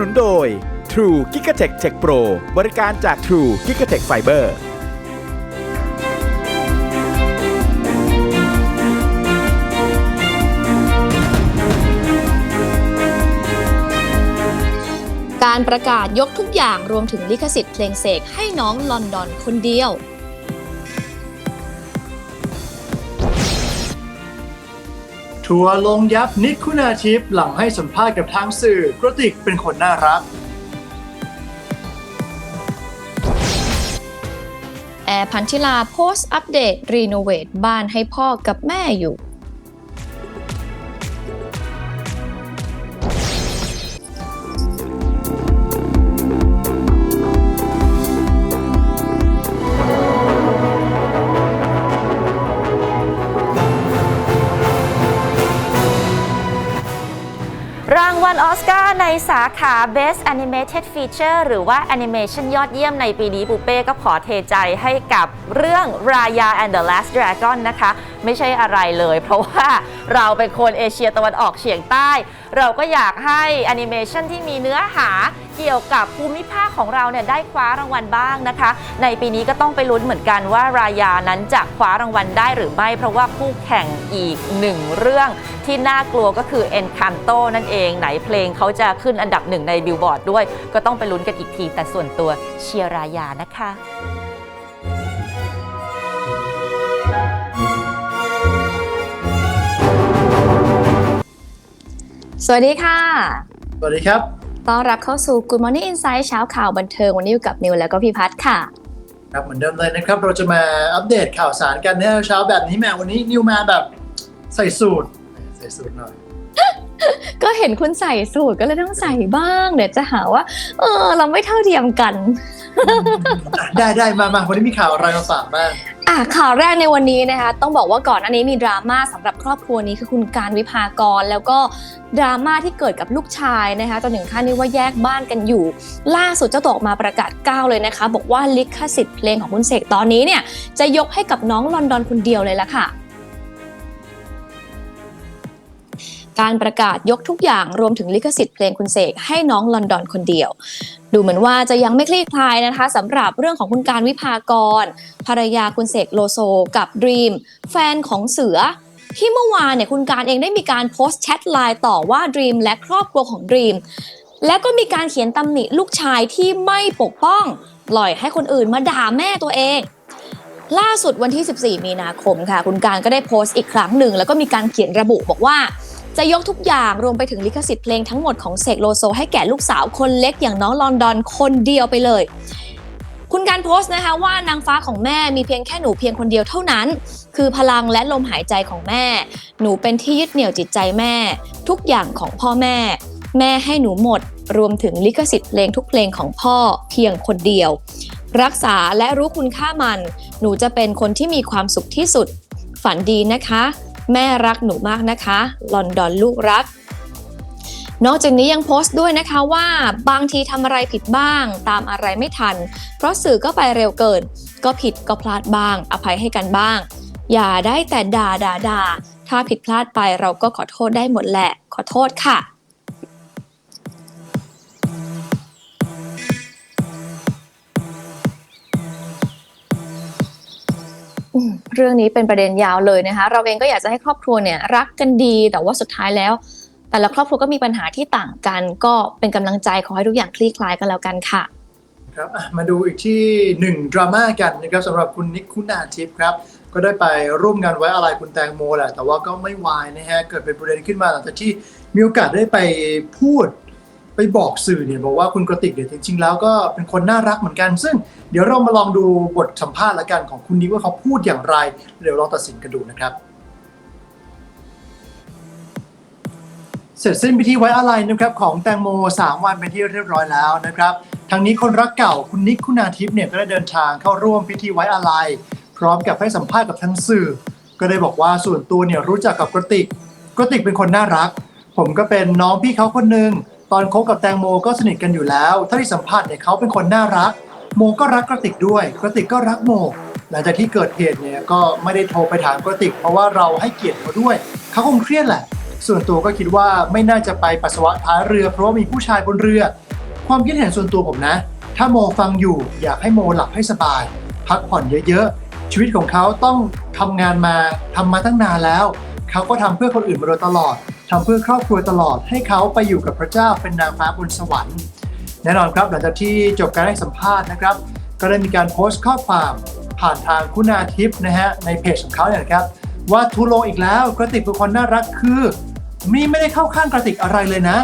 นุนโดย True g i g a t e c h Check Pro บริการจาก True g i g a t e c h Fiber การประกาศยกทุกอย่างรวมถึงลิขสิทธิ์เพลงเสกให้น้องลอนดอนคนเดียว ทัวลงยับนิกคุณาทิพย์หลังให้สัมภาษณ์กับทางสื่อกระติกเป็นคนน่ารัก แอร์พันธิลาโพสต์อัปเดตรีโนเวทบ้านให้พ่อกับแม่อยู่ วัลออสการ์ในสาขา Best Animated Feature หรือว่า Animation ยอดเยี่ยมในปีนี้ปูเป้ก็ขอเทใจให้กับเรื่อง Raya and the Last Dragon นะคะ ไม่ใช่อะไรเลย เพราะว่าเราเป็นคนเอเชียตะวันออกเฉียงใต้ เราก็อยากให้แอนิเมชันที่มีเนื้อหา เกี่ยวกับภูมิภาคของเราเนี่ยได้คว้ารางวัลบ้างนะคะ ในปีนี้ก็ต้องไปลุ้นเหมือนกันว่ารายานั้นจะคว้ารางวัลได้หรือไม่เพราะว่าคู่แข่งอีกหนึ่งเรื่องที่น่ากลัวก็คือ Encanto นั่นเองไหนเพลงเขาจะขึ้นอันดับหนึ่งในบิลบอร์ดด้วย ก็ต้องไปลุ้นกันอีกที แต่ส่วนตัวเชียร์รายานะคะสวัสดีค่ะ สวัสดีครับ ต้อนรับเข้าสู่ Good Morning Insight เช้าข่าวบันเทิงวันนี้อยู่กับนิวแล้วก็พี่พัฒค่ะ ครับเหมือนเดิมเลยนะครับ เราจะมาอัปเดตข่าวสารกันในเช้าแบบนี้แม่วันนี้นิวมาแบบใส่สูตรใส่สูตรหน่อย ก็เห็นคุณใส่สูตรก็เลยต้องใส่บ้าง เดี๋ยวจะหาว่า เออ เราไม่เท่าเทียมกัน ได้ได้มามาวันนี้มีข่าวอะไรมาฝากบ้างอะข่าวแรกในวันนี้นะคะต้องบอกว่าก่อนอันนี้มีดราม่าสำหรับครอบครัวนี้คือคุณการวิภากร แล้วก็ดราม่าที่เกิดกับลูกชายนะคะจนถึงขั้นที่ว่าแยกบ้านกันอยู่ ล่าสุดเจ้าตัวออกมาประกาศก้าวเลยนะคะ บอกว่าลิขสิทธิ์เพลงของคุณเสกตอนนี้เนี่ยจะยกให้กับน้องลอนดอนคนเดียวเลยละค่ะ การประกาศยกทุกอย่างรวมถึงลิขสิทธิ์เพลงคุณเสกให้น้องลอนดอนคนเดียว ดูเหมือนว่าจะยังไม่คลี่คลายนะคะสำหรับเรื่องของคุณการวิภากร ภรรยาคุณเสกโลโซ กับดรีม แฟนของเสือที่เมื่อวานเนี่ยคุณการเองได้มีการโพสต์แชทไลน์ต่อว่าดรีมและครอบครัวของดรีมแล้วก็มีการเขียนตำหนิลูกชายที่ไม่ปกป้อง ปล่อยให้คนอื่นมาด่าแม่ตัวเอง ล่าสุดวันที่ 14 มีนาคมค่ะ คุณการก็ได้โพสต์อีกครั้งหนึ่ง แล้วก็มีการเขียนระบุบอกว่า จะยกทุกอย่างรวมไปถึงลิขสิทธิ์เพลงทั้งหมดของเสกโลโซให้แก่ลูกสาวคนเล็กอย่างน้องลอนดอนคนเดียวไปเลย คุณการโพสต์นะคะว่านางฟ้าของแม่มีเพียงแค่หนูเพียงคนเดียวเท่านั้น คือพลังและลมหายใจของแม่ หนูเป็นที่ยึดเหนี่ยวจิตใจแม่ ทุกอย่างของพ่อแม่ แม่ให้หนูหมด รวมถึงลิขสิทธิ์เพลงทุกเพลงของพ่อเพียงคนเดียว รักษาและรู้คุณค่ามัน หนูจะเป็นคนที่มีความสุขที่สุด ฝันดีนะคะ แม่รักหนูมากนะคะ ลอนดอนลูกรัก นอกจากนี้ยังโพสต์ด้วยนะคะว่าบางทีทำอะไรผิดบ้าง ตามอะไรไม่ทัน เพราะสื่อก็ไปเร็วเกิน ก็ผิดก็พลาดบ้าง อภัยให้กันบ้าง อย่าได้แต่ด่าด่าด่าถ้าผิดพลาดไปเราก็ขอโทษได้หมดแหละ ขอโทษค่ะ เรื่องนี้เป็นประเด็นยาวเลยนะคะ เราเองก็อยากจะให้ครอบครัวเนี่ยรักกันดี แต่ว่าสุดท้ายแล้ว แต่ละครอบครัวก็มีปัญหาที่ต่างกัน ก็เป็นกำลังใจขอให้ทุกอย่างคลี่คลายกันแล้วกันค่ะครับมาดูอีกที่หนึ่งดราม่ากันนะครับสำหรับคุณนิกคุณาทิพย์ครับ ก็ได้ไปร่วมงานไว้อะไรคุณแตงโมแหละแต่ว่าก็ไม่วายนะฮะเกิดเป็นประเด็นขึ้นมาหลังจากที่มีโอกาสได้ไปพูด ไปบอกสื่อเนี่ยบอกว่าคุณกระติกเนี่ยจริงๆ แล้วก็เป็นคนน่ารักเหมือนกัน ซึ่งเดี๋ยวเรามาลองดูบทสัมภาษณ์ละกันของคุณนิกว่าเขาพูดอย่างไร เดี๋ยวลองตัดสินกันดูนะครับ เสร็จสิ้นพิธีไว้อาลัยนะครับของแตงโม 3 วันเป็นที่เรียบร้อยแล้วนะครับทางนี้คนรักเก่าคุณนิกคุณาทิพย์เนี่ยก็ได้เดินทางเข้าร่วมพิธีไว้อาลัยพร้อมกับให้สัมภาษณ์กับทั้งสื่อ ก็ได้บอกว่าส่วนตัวเนี่ยรู้จักกับกระติกกระติกเป็นคนน่ารัก ผมก็เป็นน้องพี่เขาคนหนึ่ง ตอนคบกับแตงโมก็สนิทกันอยู่แล้วถ้าที่สัมภาษณ์เนี่ยเขาเป็นคนน่ารัก โมก็รักกระติกด้วย กระติกก็รักโม หลังจากที่เกิดเหตุเนี่ยก็ไม่ได้โทรไปถามกระติก เพราะว่าเราให้เกียรติเขาด้วย เขาคงเครียดแหละ ส่วนตัวก็คิดว่าไม่น่าจะไปปัสสาวะท้ายเรือ เพราะว่ามีผู้ชายบนเรือ ความคิดเห็นส่วนตัวผมนะ ถ้าโมฟังอยู่อยากให้โมหลับให้สบาย พักผ่อนเยอะๆ ชีวิตของเขาต้องทำงานมาทำมาตั้งนานแล้ว เขาก็ทำเพื่อคนอื่นมาโดยตลอด ทำเพื่อครอบครัวตลอดให้เขาไปอยู่กับพระเจ้าเป็นนางฟ้าบนสวรรค์แน่นอนครับหลังจากที่จบการให้สัมภาษณ์นะครับ ก็ได้มีการโพสต์ข้อความผ่านทางคุณาทิพย์นะฮะในเพจของเขาเนี่ยนะครับ ว่าทูโลอีกแล้วกระติกเป็นคนน่ารักคือ มีไม่ได้เข้าข้างกระติกอะไรเลยนะ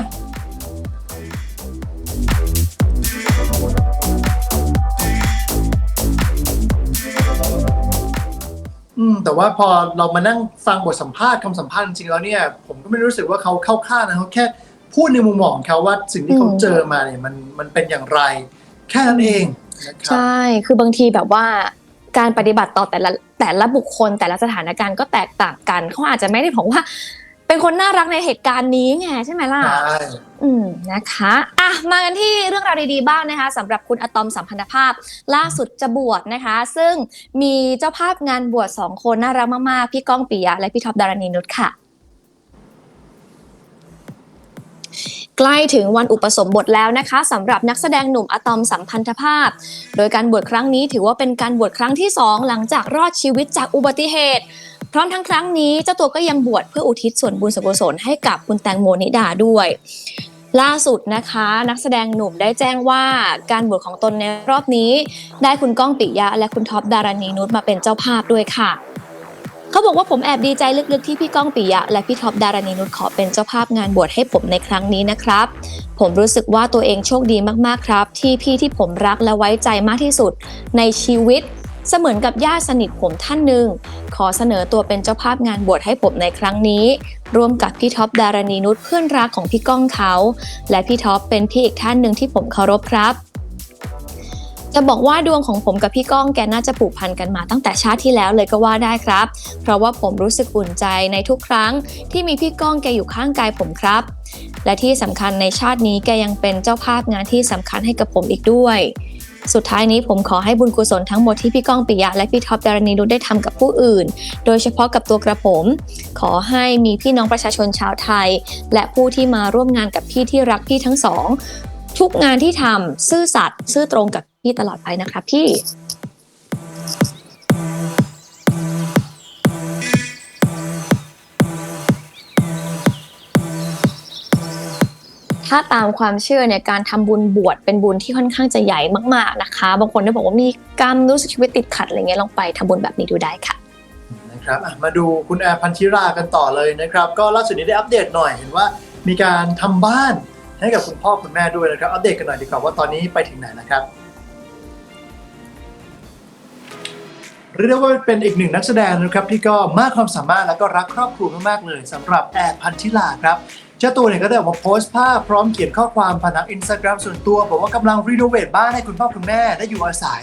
อืมแต่ว่าพอเรามานั่งฟังบทสัมภาษณ์คำสัมภาษณ์จริงๆแล้วเนี่ย ผมก็ไม่รู้สึกว่าเขาเข้าข้างนะเขาแค่พูดในมุมมองของเขาว่าสิ่งที่เขาอืมเจอมาเนี่ยมันมันเป็นอย่างไร แค่นั้นเองนะครับ ใช่ คือบางทีแบบว่าการปฏิบัติต่อแต่ละแต่ละบุคคลแต่ละสถานการณ์ก็แตกต่างกันเขาอาจจะไม่ได้บอกว่า เป็นคนน่ารักในเหตุการณ์นี้ไงใช่ไหมล่ะ ใช่อืมนะคะอะมากันที่เรื่องราวดีๆบ้างนะคะสำหรับคุณอะตอมสัมพันธภาพ ล่าสุดจะบวชนะคะ ซึ่งมีเจ้าภาพงานบวชสองคนน่ารักมากๆ พี่ก้องปิยะและพี่ท็อปดารณีนุชค่ะ ใกล้ถึงวันอุปสมบทแล้วนะคะสำหรับนักแสดงหนุ่มอะตอมสัมพันธภาพ โดยการบวชครั้งนี้ถือว่าเป็นการบวชครั้งที่2หลังจากรอดชีวิตจากอุบัติเหตุ พร้อมทั้งครั้งนี้เจ้าตัวก็ยังบวชเพื่ออุทิศส่วนบุญส่วนกุศลให้กับคุณแตงโมนิดาด้วย ล่าสุดนะคะ นักแสดงหนุ่มได้แจ้งว่าการบวชของตนในรอบนี้ ได้คุณก้องปิยะและคุณท็อปดารณีนุชมาเป็นเจ้าภาพด้วยค่ะเขาบอกว่าผมแอบดีใจลึกๆที่พี่ก้องปิยะ และพี่ท็อปดารณีนุชขอเป็นเจ้าภาพงานบวชให้ผมในครั้งนี้นะครับ ผมรู้สึกว่าตัวเองโชคดีมากๆครับ ที่พี่ที่ผมรักและไว้ใจมากที่สุดในชีวิต เสมือนกับญาติสนิทผมท่านหนึ่ง ขอเสนอตัวเป็นเจ้าภาพงานบวชให้ผมในครั้งนี้ ร่วมกับพี่ท็อปดารณีนุชเพื่อนรักของพี่ก้องเขา และพี่ท็อปเป็นพี่อีกท่านหนึ่งที่ผมเคารพครับจะบอกว่าดวงของผมกับพี่ก้องแกน่าจะผูกพันกันมาตั้งแต่ชาติที่แล้วเลยก็ว่าได้ครับ เพราะว่าผมรู้สึกอุ่นใจในทุกครั้ง ที่มีพี่ก้องแกอยู่ข้างกายผมครับ และที่สำคัญในชาตินี้แกยังเป็นเจ้าภาพงานที่สำคัญให้กับผมอีกด้วย สุดท้ายนี้ผมขอให้บุญกุศลทั้งหมดที่พี่ก้องปิยะและพี่ท็อปดารณีนุชได้ทำกับผู้อื่น โดยเฉพาะกับตัวกระผม ขอให้มีพี่น้องประชาชนชาวไทย และผู้ที่มาร่วมงานกับพี่ที่รักพี่ทั้งสอง ทุกงานที่ทำซื่อสัตย์ซื่อตรงกับพี่ตลอดไปนะคะพี่ ถ้าตามความเชื่อเนี่ยการทำบุญบวชเป็นบุญที่ค่อนข้างจะใหญ่มากๆนะคะ บางคนได้บอกว่ามีกรรมรู้สึกชีวิตติดขัดอะไรเงี้ยลองไปทำบุญแบบนี้ดูได้ค่ะนะครับมาดูคุณแอร์พันธิรากันต่อเลยนะครับ ก็ล่าสุดนี้ได้อัปเดตหน่อยเห็นว่ามีการทำบ้านให้กับคุณพ่อคุณแม่ด้วยนะครับ อัปเดตกันหน่อยดีกว่าว่าตอนนี้ไปถึงไหนนะครับเรียกได้ว่าเป็นอีกหนึ่งนักแสดงนะครับที่ก็มากความสามารถแล้วก็รักครอบครัวมากๆเลยสำหรับแอร์พันธิลาครับ เจ้าตัวเนี่ยก็ได้ออกมาโพสต์ภาพพร้อมเขียนข้อความผ่านทางอินสตาแกรมส่วนตัว บอกว่ากำลังรีโนเวทบ้านให้คุณพ่อคุณแม่ได้อยู่อาศัย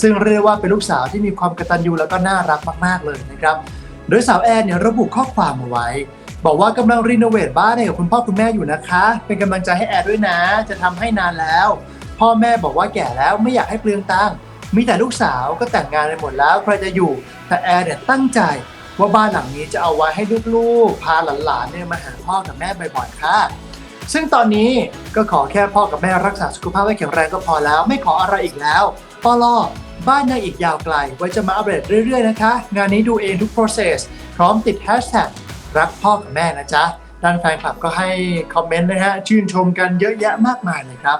ซึ่งเรียกว่าเป็นลูกสาวที่มีความกตัญญูแล้วก็น่ารักมากๆเลยนะครับ โดยสาวแอนเนี่ยระบุข้อความเอาไว้ บอกว่ากำลังรีโนเวทบ้านให้กับคุณพ่อคุณแม่อยู่นะคะ เป็นกำลังใจให้แอนด้วยนะ จะทำให้นานแล้ว พ่อแม่บอกว่าแก่แล้วไม่อยากให้เปลืองตังค์มีแต่ลูกสาวก็แต่งงานไปหมดแล้วใครจะอยู่แต่แอนเนี่ยตั้งใจ ว่าบ้านหลังนี้จะเอาไว้ให้ลูกๆ พาหลานๆเนี่ยมาหาพ่อกับแม่บ่อยๆค่ะ ซึ่งตอนนี้ก็ขอแค่พ่อกับแม่รักษาสุขภาพให้แข็งแรงก็พอแล้ว ไม่ขออะไรอีกแล้วปลอบ้านยังอีกยาวไกลไว้จะมาอัปเดตเรื่อยๆนะคะ งานนี้ดูเองทุก process พร้อมติด hashtag รักพ่อกับแม่นะจ๊ะ ด้านแฟนคลับก็ให้คอมเมนต์นะฮะชื่นชมกันเยอะแยะมากมายเลยครับ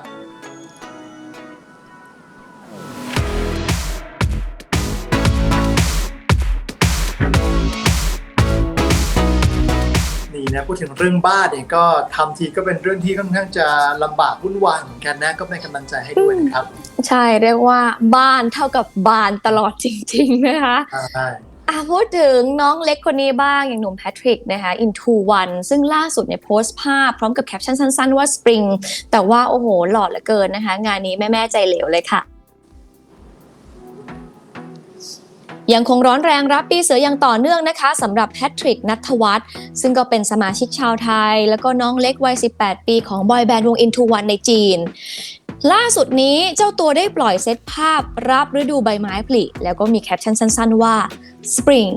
นี่นะพูดถึงเรื่องบ้านเนี่ยก็ทำทีก็เป็นเรื่องที่ค่อนข้างจะลำบากวุ่นวายเหมือนกันนะก็เป็นกำลังใจให้ด้วยนะครับ ใช่เรียกว่าบ้านเท่ากับบานตลอดจริง ๆ นะคะใช่อะพูดถึงน้องเล็กคนนี้บ้างอย่างหนุ่มแพทริกนะคะ into one ซึ่งล่าสุดเนี่ยโพสต์ภาพพร้อมกับแคปชั่นสั้น ๆ ว่า spring แต่ว่าโอ้โหหล่อเหลือเกินนะคะ งานนี้แม่ ๆ ใจเหลวเลยค่ะ ยังคงร้อนแรงรับปีเสืออย่างต่อเนื่องนะคะสำหรับแพทริกนัทวัฒน์ซึ่งก็เป็นสมาชิกชาวไทย แล้วก็น้องเล็กวัย 18 ปีของบอยแบนด์วง Into One ในจีน ล่าสุดนี้เจ้าตัวได้ปล่อยเซตภาพรับฤดูใบไม้ผลิ แล้วก็มีแคปชั่นสั้นๆ ว่า Spring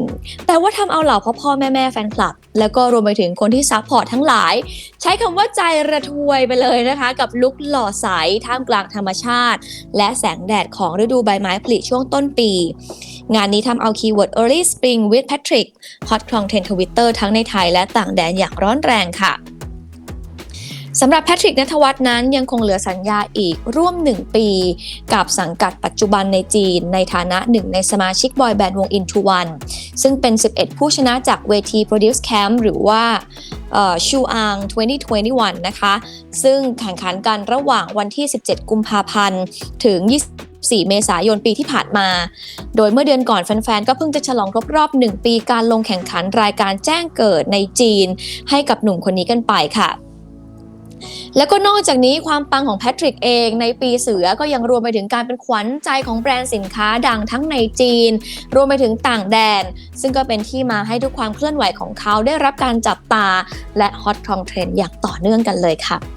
แต่ว่าทำเอาเหล่าพ่อพ่อแม่แม่แฟนคลับ แล้วก็รวมไปถึงคนที่ซัพพอร์ตทั้งหลาย ใช้คำว่าใจระทวยไปเลยนะคะ กับลุคหล่อใสท่ามกลางธรรมชาติ และแสงแดดของฤดูใบไม้ผลิช่วงต้นปี งานนี้ทำเอาคีย์เวิร์ด early spring with Patrick ฮอตครองเทรนทวิตเตอร์ทั้งในไทยและต่างแดนอย่างร้อนแรงค่ะสำหรับแพทริกนัทวัฒน์นั้นยังคงเหลือสัญญาอีกร่วม 1 ปี กับสังกัดปัจจุบันในจีน ในฐานะหนึ่งในสมาชิกบอยแบนด์วง Into One ซึ่งเป็น 11 ผู้ชนะจากเวที Produce Camp หรือว่าชูอัง 2021 นะคะ ซึ่งแข่งขันกันระหว่างวันที่ 17 กุมภาพันธ์ ถึง 4 เมษายนปีที่ผ่านมา โดยเมื่อเดือนก่อนแฟนๆ ก็เพิ่งจะฉลองครบรอบ 1 ปีการลงแข่งขันรายการแจ้งเกิดในจีน ให้กับหนุ่มคนนี้กันไปค่ะแล้วก็นอกจากนี้ความปังของแพทริกเองในปีเสือก็ยังรวมไปถึงการเป็นขวัญใจของแบรนด์สินค้าดังทั้งในจีน รวมไปถึงต่างแดน ซึ่งก็เป็นที่มาให้ทุกความเคลื่อนไหวของเขาได้รับการจับตา และฮอตทองเทรนอย่างต่อเนื่องกันเลยค่ะ